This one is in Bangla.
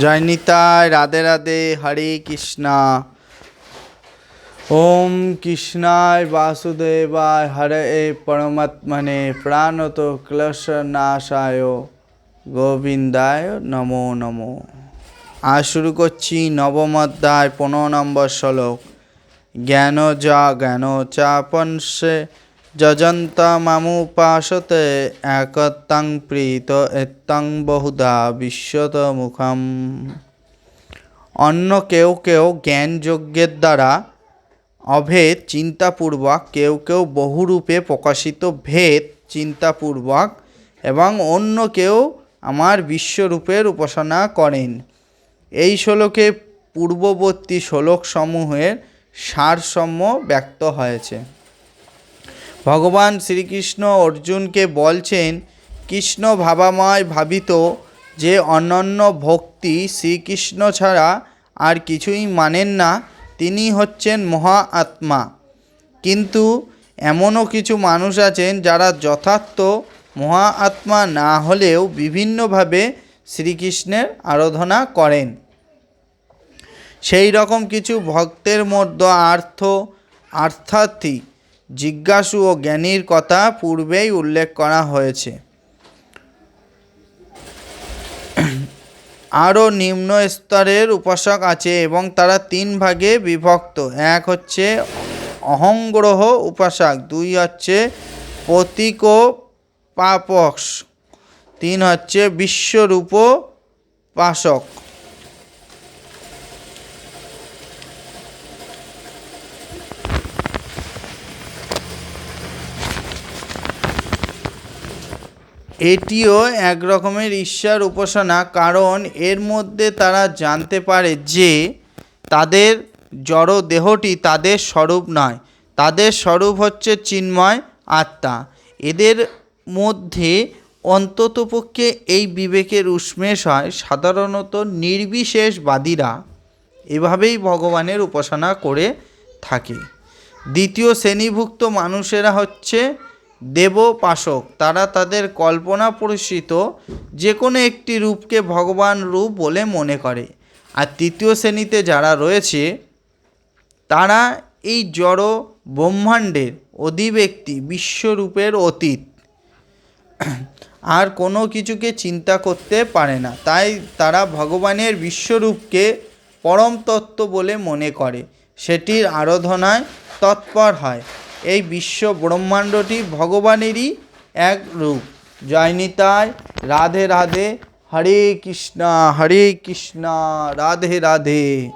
জয় নিতাই, রাধে রাধে, হরে কৃষ্ণা। ওম কৃষ্ণায় বাসুদেবায়, হরে এ পরমাত্মনে প্রাণত ক্লেশনাশায়, গোবিন্দায় নমো নমো। আজ শুরু করছি নবম অধ্যায়, পনেরো নম্বর শ্লোক। জ্ঞান যা জ্ঞান চাপংসে যজন্ত মামুপাসতে একত্তং প্রীত এত্তং বহুধা বিশ্বত মুখম। অন্য কেউ কেউ জ্ঞানযজ্ঞের দ্বারা অভেদ চিন্তাপূর্বক, কেউ কেউ বহুরূপে প্রকাশিত ভেদ চিন্তাপূর্বক এবং অন্য কেউ আমার বিশ্বরূপের উপাসনা করেন। এই শ্লোকে পূর্ববর্তী শ্লোকসমূহের সারসম্য ব্যক্ত হয়েছে। ভগবান শ্রীকৃষ্ণ অর্জুনকে বলছেন, কৃষ্ণ ভাবাময় ভাবিত যে অনন্য ভক্তি শ্রীকৃষ্ণ ছাড়া আর কিছুই মানেন না তিনি হচ্ছেন মহা আত্মা কিন্তু এমনও কিছু মানুষ আছেন যারা যথার্থ মহা আত্মা না হলেও বিভিন্নভাবে শ্রীকৃষ্ণের আরাধনা করেন। সেই রকম কিছু ভক্তের মধ্যে আর্থ আর্থার্থী জিজ্ঞাসু ও জ্ঞানীর কথা পূর্বেই উল্লেখ করা হয়েছে। আরও নিম্ন স্তরের উপাসক আছে এবং তারা তিন ভাগে বিভক্ত। এক হচ্ছে অহংগ্রহ উপাসক, দুই হচ্ছে প্রতীক পাপস, তিন হচ্ছে বিশ্বরূপ পাশক এটিও এক রকমের ঈশ্বর উপাসনা, কারণ এর মধ্যে তারা জানতে পারে যে তাদের জড় দেহটি তাদের স্বরূপ নয়। তাদের স্বরূপ হচ্ছে চিন্ময় আত্মা। এদের মধ্যে অন্ততপক্ষে এই বিবেকের উষ্মেষ হয়, সাধারণত নির্বিশেষবাদীরা এভাবেই ভগবানের উপাসনা করে থাকে। দ্বিতীয় শ্রেণীভুক্ত মানুষেরা হচ্ছে দেবোপাসক তারা তাদের কল্পনা পরিচিত যে কোনো একটি রূপকে ভগবান রূপ বলে মনে করে। আর তৃতীয় শ্রেণীতে যারা রয়েছে, তারা এই জড় ব্রহ্মাণ্ডের অধিব্যক্তি, বিশ্বরূপের অতীত। আর কোনো কিছুকে চিন্তা করতে পারে না। তাই তারা ভগবানের বিশ্বরূপকে পরম তত্ত্ব বলে মনে করে। সেটির আরাধনায় তৎপর হয়। এই বিশ্ব ব্রহ্মাণ্ডটি ভগবানেরই এক রূপ। জয়নিতায় রাধে রাধে হরে কৃষ্ণা হরে কৃষ্ণা, রাধে রাধে।